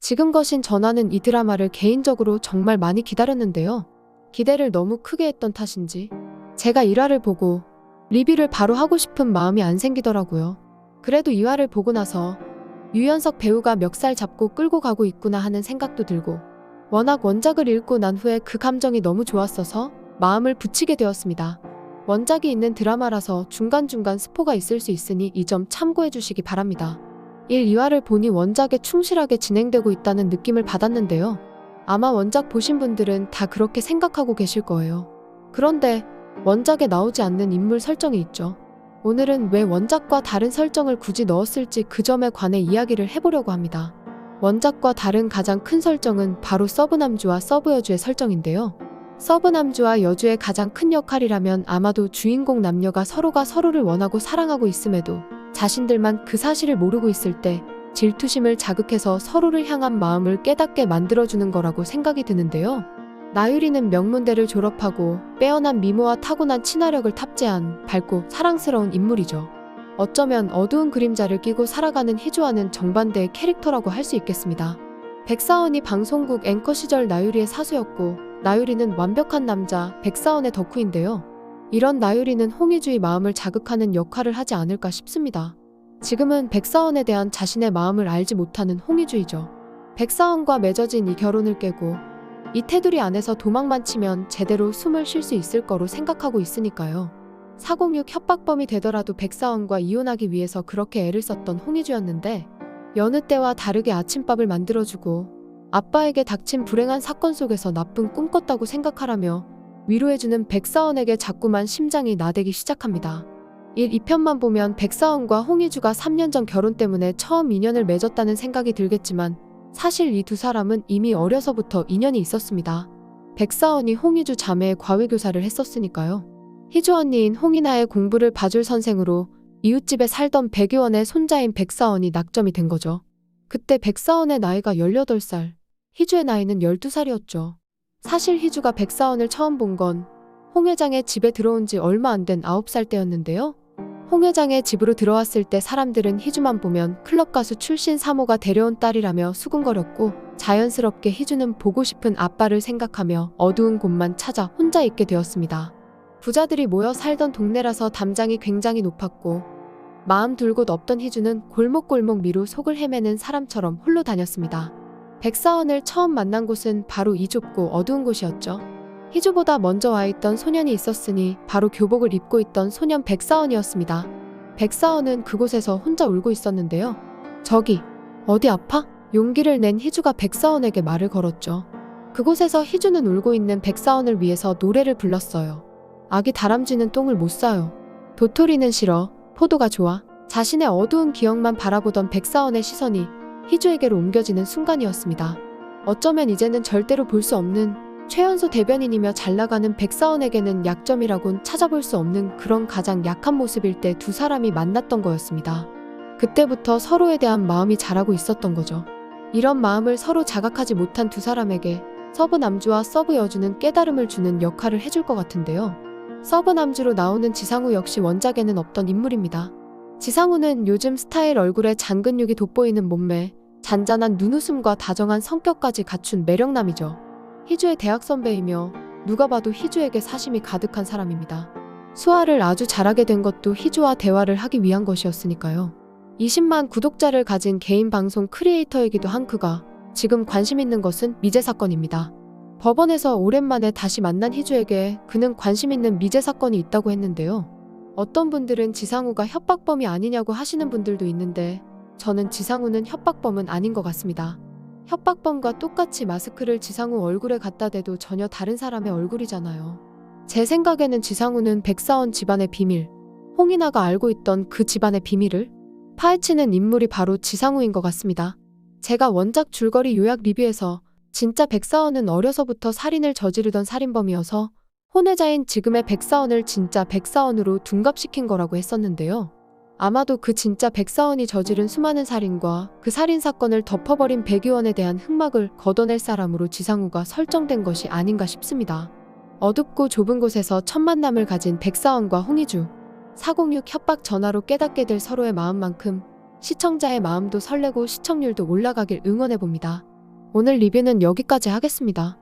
지금 거신 전하는 이 드라마를 개인적으로 정말 많이 기다렸는데요. 기대를 너무 크게 했던 탓인지 제가 1화를 보고 리뷰를 바로 하고 싶은 마음이 안 생기더라고요. 그래도 2화를 보고 나서 유연석 배우가 멱살 잡고 끌고 가고 있구나 하는 생각도 들고 워낙 원작을 읽고 난 후에 그 감정이 너무 좋았어서 마음을 붙이게 되었습니다. 원작이 있는 드라마라서 중간중간 스포가 있을 수 있으니 이 점 참고해 주시기 바랍니다. 1, 2화를 보니 원작에 충실하게 진행되고 있다는 느낌을 받았는데요. 아마 원작 보신 분들은 다 그렇게 생각하고 계실 거예요. 그런데 원작에 나오지 않는 인물 설정이 있죠. 오늘은 왜 원작과 다른 설정을 굳이 넣었을지 그 점에 관해 이야기를 해보려고 합니다. 원작과 다른 가장 큰 설정은 바로 서브 남주와 서브 여주의 설정인데요. 서브남주와 여주의 가장 큰 역할이라면 아마도 주인공 남녀가 서로가 서로를 원하고 사랑하고 있음에도 자신들만 그 사실을 모르고 있을 때 질투심을 자극해서 서로를 향한 마음을 깨닫게 만들어주는 거라고 생각이 드는데요. 나유리는 명문대를 졸업하고 빼어난 미모와 타고난 친화력을 탑재한 밝고 사랑스러운 인물이죠. 어쩌면 어두운 그림자를 끼고 살아가는 희주와는 정반대의 캐릭터라고 할 수 있겠습니다. 백사원이 방송국 앵커 시절 나유리의 사수였고 나유리는 완벽한 남자 백사원의 덕후인데요. 이런 나유리는 홍희주의 마음을 자극하는 역할을 하지 않을까 싶습니다. 지금은 백사원에 대한 자신의 마음을 알지 못하는 홍희주이죠. 백사원과 맺어진 이 결혼을 깨고 이 테두리 안에서 도망만 치면 제대로 숨을 쉴 수 있을 거로 생각하고 있으니까요. 406 협박범이 되더라도 백사원과 이혼하기 위해서 그렇게 애를 썼던 홍희주였는데 여느 때와 다르게 아침밥을 만들어주고 아빠에게 닥친 불행한 사건 속에서 나쁜 꿈 꿨다고 생각하라며 위로해주는 백사원에게 자꾸만 심장이 나대기 시작합니다. 1, 2편만 보면 백사원과 홍희주가 3년 전 결혼 때문에 처음 인연을 맺었다는 생각이 들겠지만 사실 이 두 사람은 이미 어려서부터 인연이 있었습니다. 백사원이 홍희주 자매의 과외교사를 했었으니까요. 희주 언니인 홍이나의 공부를 봐줄 선생으로 이웃집에 살던 백의원의 손자인 백사원이 낙점이 된 거죠. 그때 백사원의 나이가 18살, 희주의 나이는 12살이었죠. 사실 희주가 백사원을 처음 본 건 홍 회장의 집에 들어온 지 얼마 안 된 9살 때였는데요. 홍 회장의 집으로 들어왔을 때 사람들은 희주만 보면 클럽 가수 출신 사모가 데려온 딸이라며 수군거렸고 자연스럽게 희주는 보고 싶은 아빠를 생각하며 어두운 곳만 찾아 혼자 있게 되었습니다. 부자들이 모여 살던 동네라서 담장이 굉장히 높았고 마음 둘 곳 없던 희주는 골목골목 미루 속을 헤매는 사람처럼 홀로 다녔습니다. 백사원을 처음 만난 곳은 바로 이 좁고 어두운 곳이었죠. 희주보다 먼저 와 있던 소년이 있었으니 바로 교복을 입고 있던 소년 백사원이었습니다. 백사원은 그곳에서 혼자 울고 있었는데요. 저기, 어디 아파? 용기를 낸 희주가 백사원에게 말을 걸었죠. 그곳에서 희주는 울고 있는 백사원을 위해서 노래를 불렀어요. 아기 다람쥐는 똥을 못 싸요. 도토리는 싫어. 포도가 좋아. 자신의 어두운 기억만 바라보던 백사원의 시선이 희주에게로 옮겨지는 순간이었습니다. 어쩌면 이제는 절대로 볼 수 없는 최연소 대변인이며 잘 나가는 백사원에게는 약점이라곤 찾아볼 수 없는 그런 가장 약한 모습일 때 두 사람이 만났던 거였습니다. 그때부터 서로에 대한 마음이 자라고 있었던 거죠. 이런 마음을 서로 자각하지 못한 두 사람에게 서브 남주와 서브 여주는 깨달음을 주는 역할을 해줄 것 같은데요. 서브 남주로 나오는 지상우 역시 원작에는 없던 인물입니다. 지상우는 요즘 스타일 얼굴에 잔근육이 돋보이는 몸매, 잔잔한 눈웃음과 다정한 성격까지 갖춘 매력남이죠. 희주의 대학 선배이며 누가 봐도 희주에게 사심이 가득한 사람입니다. 수화를 아주 잘하게 된 것도 희주와 대화를 하기 위한 것이었으니까요. 20만 구독자를 가진 개인 방송 크리에이터이기도 한 그가 지금 관심 있는 것은 미제 사건입니다. 법원에서 오랜만에 다시 만난 희주에게 그는 관심 있는 미제 사건이 있다고 했는데요. 어떤 분들은 지상우가 협박범이 아니냐고 하시는 분들도 있는데 저는 지상우는 협박범은 아닌 것 같습니다. 협박범과 똑같이 마스크를 지상우 얼굴에 갖다 대도 전혀 다른 사람의 얼굴이잖아요. 제 생각에는 지상우는 백사원 집안의 비밀, 홍인아가 알고 있던 그 집안의 비밀을 파헤치는 인물이 바로 지상우인 것 같습니다. 제가 원작 줄거리 요약 리뷰에서 진짜 백사원은 어려서부터 살인을 저지르던 살인범이어서 혼외자인 지금의 백사원을 진짜 백사원으로 둔갑시킨 거라고 했었는데요. 아마도 그 진짜 백사원이 저지른 수많은 살인과 그 살인 사건을 덮어버린 백의원에 대한 흑막을 걷어낼 사람으로 지상우가 설정된 것이 아닌가 싶습니다. 어둡고 좁은 곳에서 첫 만남을 가진 백사원과 홍희주, 406 협박 전화로 깨닫게 될 서로의 마음만큼 시청자의 마음도 설레고 시청률도 올라가길 응원해봅니다. 오늘 리뷰는 여기까지 하겠습니다.